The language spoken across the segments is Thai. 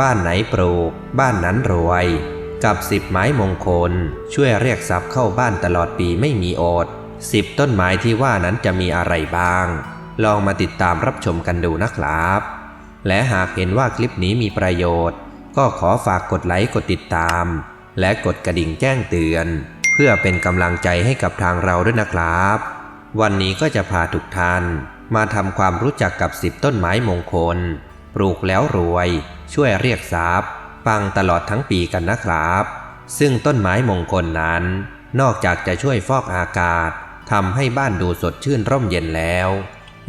บ้านไหนปลูก บ้านนั้นรวย กับสิบไม้มงคล ช่วยเรียกทรัพย์เข้าบ้านตลอดปีไม่มีอดสิบต้นไม้ที่ว่านั้นจะมีอะไรบ้าง ลองมาติดตามรับชมกันดูนะครับ และหากเห็นว่าคลิปนี้มีประโยชน์ ก็ขอฝากกดไลค์กดติดตาม และกดกระดิ่งแจ้งเตือน เพื่อเป็นกำลังใจให้กับทางเราด้วยนะครับ วันนี้ก็จะพาทุกท่าน มาทำความรู้จักกับสิบต้นไม้มงคล ปลูกแล้วรวย ช่วยเรียกทรัพย์ปังตลอดทั้งปีกันนะครับ ซึ่งต้นไม้มงคลนั้น นอกจากจะช่วยฟอกอากาศทำให้บ้านดูสดชื่นร่มเย็นแล้ว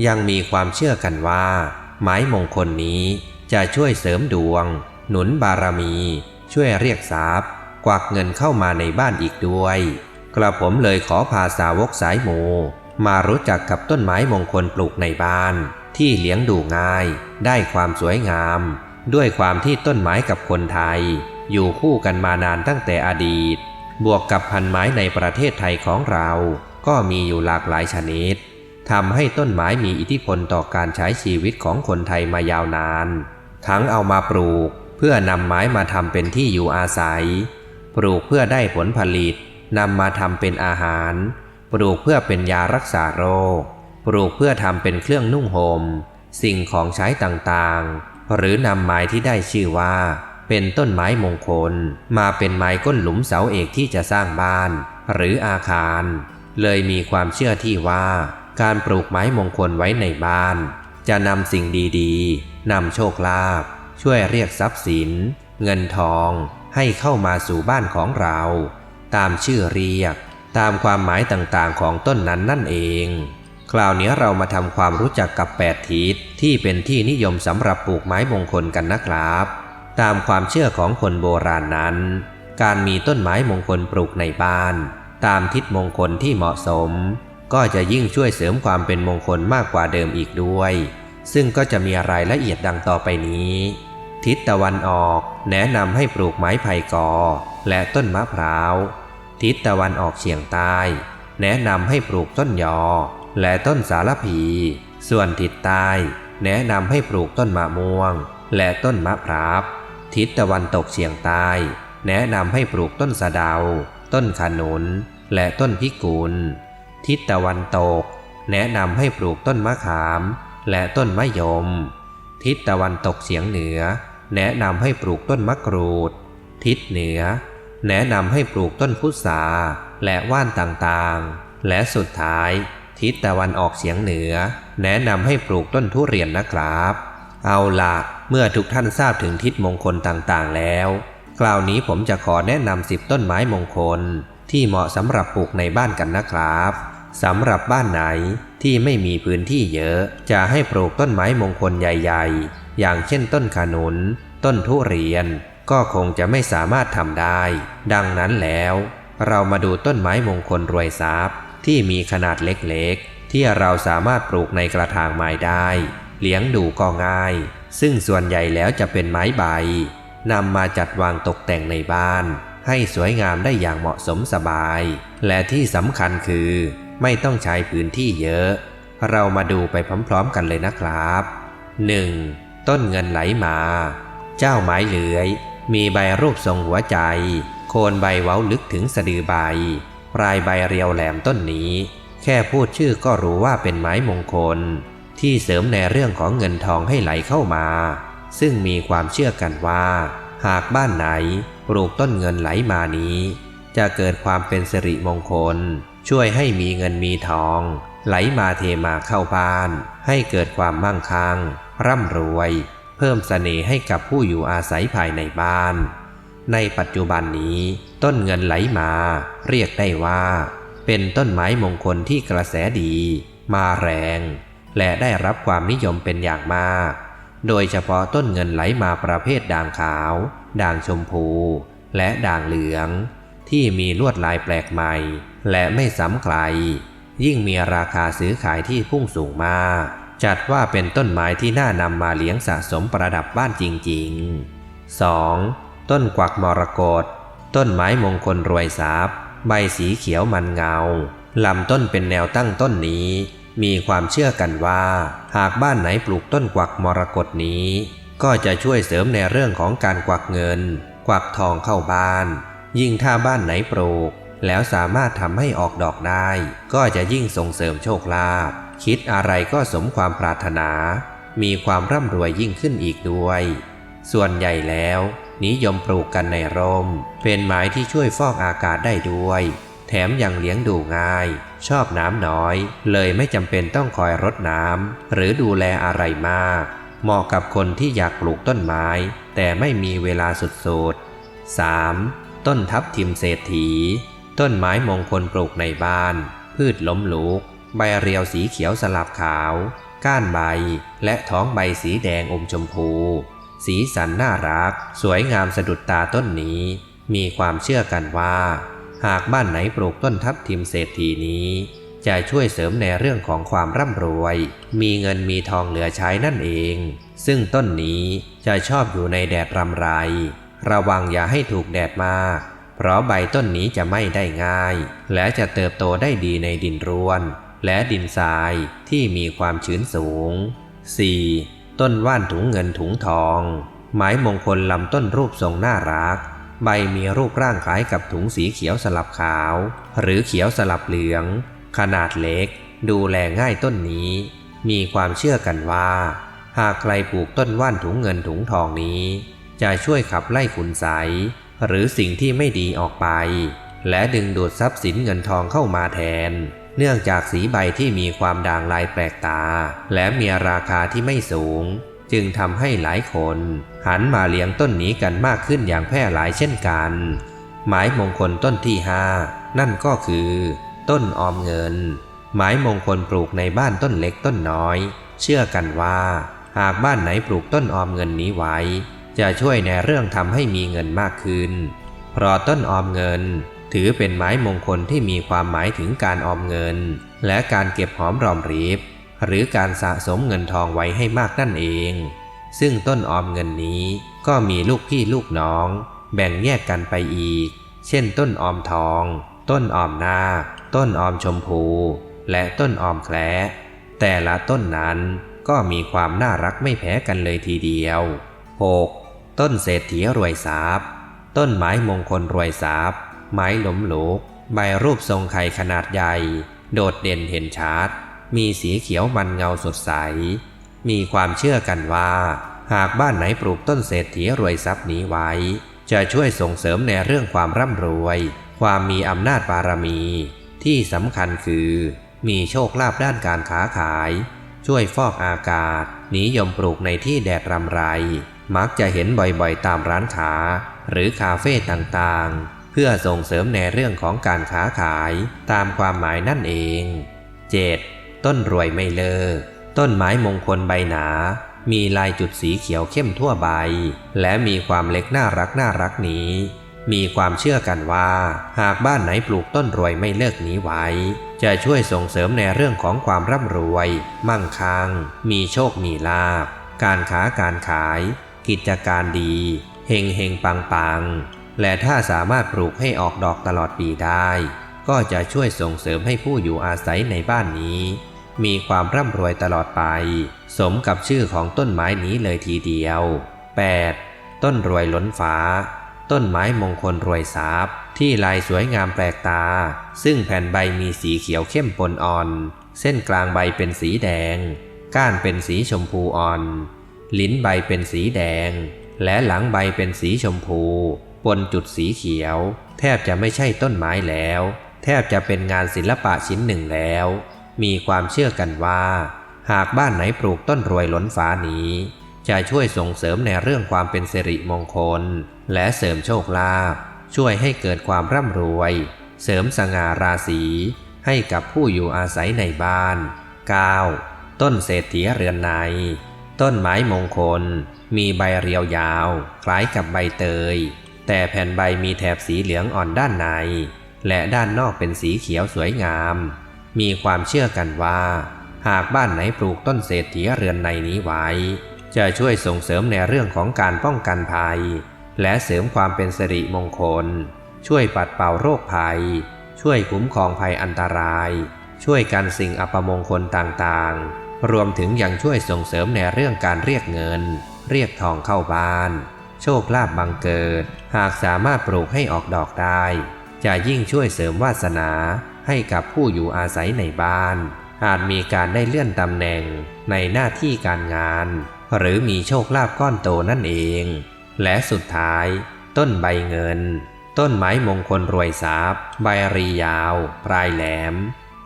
ยังมีความเชื่อกันว่า ไม้มงคลนี้จะช่วยเสริมดวง หนุนบารมี ช่วยเรียกทรัพย์กวักเงินเข้ามาในบ้านอีกด้วย กระผมเลยขอพาสาวกสายมูมารู้จักกับต้นไม้มงคลปลูกในบ้าน ที่เลี้ยงดูง่าย ได้ความสวยงาม ด้วยความที่ต้นไม้กับคนไทย อยู่คู่กันมานานตั้งแต่อดีต บวกกับพันไม้ในประเทศไทยของเรา ก็มีอยู่หลากหลายชนิดทำให้ต้นไม้มีอิทธิพลต่อการใช้ชีวิตของคนไทยมายาวนาน ทั้งเอามาปลูกเพื่อนำไม้มาทำเป็นที่อยู่อาศัย ปลูกเพื่อได้ผลผลิตนำมาทำเป็นอาหาร ปลูกเพื่อเป็นยารักษาโรค ปลูกเพื่อทำเป็นเครื่องนุ่งหม่มสิ่งของใช้ต่างๆ หรือนำไม้ที่ได้ชื่อว่า เป็นต้นไม้มงคล มาเป็นไม้ก้นหลุมเสาเอกที่จะสร้างบ้าน หรืออาคาร เลยมีความเชื่อที่ว่า การปลูกไม้มงคลไว้ในบ้าน จะนำสิ่งดีๆนำโชคลาภช่วยเรียกทรัพย์สิน เงินทองให้เข้ามาสู่บ้านของเรา ตามชื่อเรียก ตามความหมายต่างๆของต้นนั้นนั่นเอง คราวนี้เรามาทำความรู้จักกับแปดทิศที่เป็นที่นิยมสำหรับปลูกไม้มงคลกันนะครับ ตามความเชื่อของคนโบราณนั้น การมีต้นไม้มงคลปลูกในบ้าน ตามทิศมงคลที่เหมาะสม ก็จะยิ่งช่วยเสริมความเป็นมงคลมากกว่าเดิมอีกด้วย ซึ่งก็จะมีรายละเอียดดังต่อไปนี้ ทิศตะวันออกแนะนำให้ปลูกไม้ไผ่กอ และต้นมะพร้าว ทิศตะวันออกเฉียงใต้ แนะนำให้ปลูกต้นยอ และต้นสารพี ส่วนทิศใต้ แนะนำให้ปลูกต้นมะม่วง และต้นมะพร้าวทิศตะวันตกเฉียงใต้ แนะนำให้ปลูกต้นสะเดา ต้นขนุน และต้นพิกุล ทิศตะวันตก แนะนำให้ปลูกต้นมะขาม และต้นมะยม ทิศตะวันตกเฉียงเหนือ แนะนำให้ปลูกต้นมะกรูด ทิศเหนือ แนะนำให้ปลูกต้นพุทราและว่านต่างๆ และสุดท้าย ทิศตะวันออกเฉียงเหนือ แนะนำให้ปลูกต้นทุเรียนนะครับ เอาล่ะเมื่อทุกท่านทราบถึงทิศมงคลต่างๆแล้ว คราวนี้ผมจะขอแนะนำสิบต้นไม้มงคล ที่เหมาะสำหรับปลูกในบ้านกันนะครับสำหรับบ้านไหนที่ไม่มีพื้นที่เยอะ จะให้ปลูกต้นไม้มงคลใหญ่ ๆ อย่างเช่นต้นขนุน ต้นทุเรียน ก็คงจะไม่สามารถทำได้ ดังนั้นแล้ว เรามาดูต้นไม้มงคลรวยทรัพย์ ที่มีขนาดเล็กๆ ที่เราสามารถปลูกในกระถางไม้ได้ เลี้ยงดูก็ง่าย ซึ่งส่วนใหญ่แล้วจะเป็นไม้ใบนำมาจัดวางตกแต่งในบ้าน ให้สวยงามได้อย่างเหมาะสมสบาย และที่สำคัญคือ ไม่ต้องใช้พื้นที่เยอะ เรามาดูไปพร้อมๆกันเลยนะครับ 1. ต้นเงินไหลมา เจ้าไม้เลื้อย มีใบรูปทรงหัวใจ โคนใบเว้าลึกถึงสะดือใบ ลายใบเรียวแหลมต้นนี้ แค่พูดชื่อก็รู้ว่าเป็นไม้มงคล ที่เสริมในเรื่องของเงินทองให้ไหลเข้ามา ซึ่งมีความเชื่อกันว่า หากบ้านไหนปลูกต้นเงินไหลมานี้ จะเกิดความเป็นสิริมงคล ช่วยให้มีเงินมีทอง ไหลมาเทมาเข้าบ้าน ให้เกิดความมั่งคั่งร่ำรวย เพิ่มเสน่ห์ให้กับผู้อยู่อาศัยภายในบ้าน ในปัจจุบันนี้ต้นเงินไหลมา เรียกได้ว่า เป็นต้นไม้มงคลที่กระแสดี มาแรง และได้รับความนิยมเป็นอย่างมาก โดยเฉพาะต้นเงินไหลมาประเภทด่างขาว ด่างชมพู และด่างเหลือง ที่มีลวดลายแปลกใหม่ และไม่ซ้ำใคร ยิ่งมีราคาซื้อขายที่พุ่งสูงมาก จัดว่าเป็นต้นไม้ที่น่านำมาเลี้ยงสะสมประดับบ้านจริง ๆ 2. ต้นกวักมรกตต้นไม้มงคลรวยทรัพย์ ใบสีเขียวมันเงา ลำต้นเป็นแนวตั้งต้นนี้ มีความเชื่อกันว่า หากบ้านไหนปลูกต้นกวักมรกตนี้ ก็จะช่วยเสริมในเรื่องของการกวักเงิน กวักทองเข้าบ้าน ยิ่งถ้าบ้านไหนปลูก แล้วสามารถทำให้ออกดอกได้ ก็จะยิ่งส่งเสริมโชคลาภคิดอะไรก็สมความปรารถนา มีความร่ำรวยยิ่งขึ้นอีกด้วย ส่วนใหญ่แล้ว นิยมปลูกกันในร่ม เป็นไม้ที่ช่วยฟอกอากาศได้ด้วย แถมยังเลี้ยงดูง่าย ชอบน้ำน้อย เลยไม่จำเป็นต้องคอยรดน้ำหรือดูแลอะไรมาก เหมาะกับคนที่อยากปลูกต้นไม้ แต่ไม่มีเวลาสุดๆ 3. ต้นทับทิมเศรษฐี ต้นไม้มงคลปลูกในบ้าน พืชล้มลุก ใบเรียวสีเขียวสลับขาว ก้านใบ และท้องใบสีแดงอมชมพู สีสันน่ารัก สวยงามสะดุดตาต้นนี้ มีความเชื่อกันว่า หากบ้านไหนปลูกต้นทับทิมเศรษฐีนี้ จะช่วยเสริมในเรื่องของความร่ำรวย มีเงินมีทองเหลือใช้นั่นเอง ซึ่งต้นนี้จะชอบอยู่ในแดดรำไร ระวังอย่าให้ถูกแดดมาก เพราะใบต้นนี้จะไม่ได้ง่าย และจะเติบโตได้ดีในดินร่วน และดินทรายที่มีความชื้นสูง 4. ต้นว่านถุงเงินถุงทอง ไม้มงคลลำต้นรูปทรงน่ารัก ใบมีรูปร่างคล้ายกับถุงสีเขียวสลับขาว หรือเขียวสลับเหลือง ขนาดเล็ก ดูแลง่ายต้นนี้ มีความเชื่อกันว่า หากใครปลูกต้นว่านถุงเงินถุงทองนี้ จะช่วยขับไล่ขุนไสหรือสิ่งที่ไม่ดีออกไป และดึงดูดทรัพย์สินเงินทองเข้ามาแทน เนื่องจากสีใบที่มีความด่างลายแปลกตา และมีราคาที่ไม่สูง จึงทำให้หลายคนหันมาเลี้ยงต้นนี้กันมากขึ้นอย่างแพร่หลายเช่นกัน หมายมงคลต้นที่ห้านั่นก็คือ ต้นออมเงิน หมายมงคลปลูกในบ้านต้นเล็กต้นน้อย เชื่อกันว่า หากบ้านไหนปลูกต้นออมเงินนี้ไว้ จะช่วยในเรื่องทำให้มีเงินมากขึ้น เพราะต้นออมเงิน ถือเป็นไม้มงคลที่มีความหมายถึงการออมเงิน และการเก็บหอมรอมริบ หรือการสะสมเงินทองไว้ให้มากนั่นเอง ซึ่งต้นออมเงินนี้ก็มีลูกพี่ลูกน้อง แบ่งแยกกันไปอีก เช่น ต้นออมทอง ต้นออมนาคต้นออมชมพู และต้นออมแคล้แต่ละต้นนั้นก็มีความน่ารักไม่แพ้กันเลยทีเดียว 6. ต้นเศรษฐีรวยทรัพย์ ต้นไม้มงคลรวยทรัพย์ ไม้หล้มลุกใบรูปทรงไข่ขนาดใหญ่ โดดเด่นเห็นชัด มีสีเขียวมันเงาสดใส มีความเชื่อกันว่า หากบ้านไหนปลูกต้นเศรษฐีรวยทรัพย์นี้ไว้ จะช่วยส่งเสริมในเรื่องความร่ำรวย ความมีอำนาจบารมี ที่สำคัญคือ มีโชคลาภด้านการค้าขาย ช่วยฟอกอากาศ นิยมปลูกในที่แดดรำไร มักจะเห็นบ่อยๆตามร้านค้าหรือคาเฟ่ต่างๆ พื่อส่งเสริมในเรื่องของการค้าขายตามความหมายนั่นเอง 7. ต้นรวยไม่เลิก ต้นไม้มงคลใบหนา มีลายจุดสีเขียวเข้มทั่วใบ และมีความเล็กน่ารักน่ารักนี้ มีความเชื่อกันว่า หากบ้านไหนปลูกต้นรวยไม่เลิกนี้ไว้ จะช่วยส่งเสริมในเรื่องของความร่ำรวย มั่งคั่ง มีโชคมีลาภการค้าการขาย กิจการดี เฮงเฮงปังปัง และถ้าสามารถปลูกให้ออกดอกตลอดปีได้ ก็จะช่วยส่งเสริมให้ผู้อยู่อาศัยในบ้านนี้ มีความร่ำรวยตลอดไป สมกับชื่อของต้นไม้นี้เลยทีเดียว 8. ต้นรวยล้นฟ้า ต้นไม้มงคลรวยทรัพย์ ที่ลายสวยงามแปลกตา ซึ่งแผ่นใบมีสีเขียวเข้มปนอ่อน เส้นกลางใบเป็นสีแดง ก้านเป็นสีชมพูอ่อน ลิ้นใบเป็นสีแดง และหลังใบเป็นสีชมพู ปนจุดสีเขียว แทบจะไม่ใช่ต้นไม้แล้ว แทบจะเป็นงานศิลปะชิ้นหนึ่งแล้ว มีความเชื่อกันว่า หากบ้านไหนปลูกต้นรวยล้นฟ้านี้ จะช่วยส่งเสริมในเรื่องความเป็นสิริมงคล และเสริมโชคลาภช่วยให้เกิดความร่ำรวย เสริมสง่าราศีให้กับผู้อยู่อาศัยในบ้าน 9. ต้นเศรษฐีเรือนใน ต้นไม้มงคล มีใบเรียวยาว คล้ายกับใบเตย แต่แผ่นใบมีแถบสีเหลืองอ่อนด้านใน และด้านนอกเป็นสีเขียวสวยงาม มีความเชื่อกันว่า หากบ้านไหนปลูกต้นเศรษฐีเรือนในนี้ไว้ จะช่วยส่งเสริมในเรื่องของการป้องกันภัย และเสริมความเป็นสิริมงคล ช่วยปัดเป่าโรคภัย ช่วยคุ้มครองภัยอันตราย ช่วยกันสิ่งอัปมงคลต่างๆ รวมถึงยังช่วยส่งเสริมในเรื่องการเรียกเงิน เรียกทองเข้าบ้าน โชคลาภบังเกิด หากสามารถปลูกให้ออกดอกได้ จะยิ่งช่วยเสริมวาสนาให้กับผู้อยู่อาศัยในบ้าน อาจมีการได้เลื่อนตำแหน่งในหน้าที่การงาน หรือมีโชคลาภก้อนโตนั่นเอง และสุดท้าย ต้นใบเงิน ต้นไม้มงคลรวยทรัพย์ ใบรียาว ปลายแหลม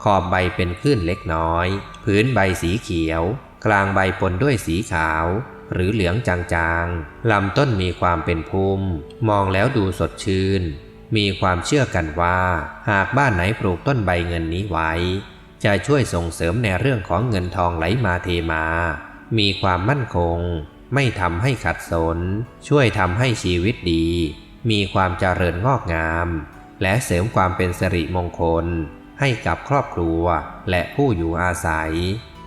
ขอบใบเป็นคลื่นเล็กน้อย พื้นใบสีเขียว กลางใบปนด้วยสีขาว หรือเหลืองจางๆ ลำต้นมีความเป็นพุ่ม มองแล้วดูสดชื่น มีความเชื่อกันว่า หากบ้านไหนปลูกต้นใบเงินนี้ไว้ จะช่วยส่งเสริมในเรื่องของเงินทองไหลมาเทมา มีความมั่นคง ไม่ทำให้ขัดสน ช่วยทำให้ชีวิตดี มีความเจริญงอกงาม และเสริมความเป็นสิริมงคล ให้กับครอบครัวและผู้อยู่อาศัย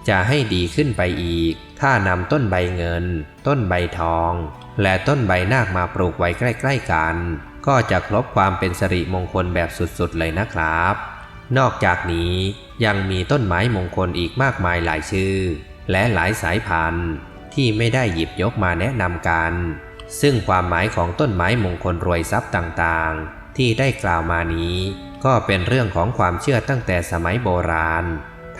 จะให้ดีขึ้นไปอีก ถ้านำต้นใบเงิน ต้นใบทอง และต้นใบนาคมาปลูกไว้ใกล้ๆกัน ก็จะครบความเป็นสิริมงคลแบบสุดๆเลยนะครับ นอกจากนี้ยังมีต้นไม้มงคลอีกมากมายหลายชื่อ และหลายสายพันธุ์ ที่ไม่ได้หยิบยกมาแนะนำกัน ซึ่งความหมายของต้นไม้มงคลรวยทรัพย์ต่างๆ ที่ได้กล่าวมานี้ ก็เป็นเรื่องของความเชื่อตั้งแต่สมัยโบราณ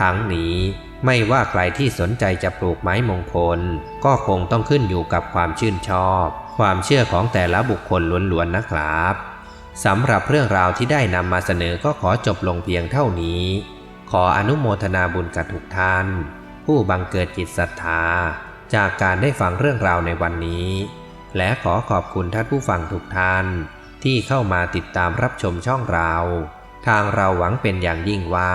ทั้งนี้ ไม่ว่าใครที่สนใจจะปลูกไม้มงคล ก็คงต้องขึ้นอยู่กับความชื่นชอบ ความเชื่อของแต่ละบุคคลล้วนๆนะครับสำหรับเรื่องราวที่ได้นำมาเสนอก็ขอจบลงเพียงเท่านี้ ขออนุโมทนาบุญกับทุกท่าน ผู้บังเกิดจิตศรัทธา จากการได้ฟังเรื่องราวในวันนี้ และขอขอบคุณท่านผู้ฟังทุกท่าน ที่เข้ามาติดตามรับชมช่องเรา ทางเราหวังเป็นอย่างยิ่งว่า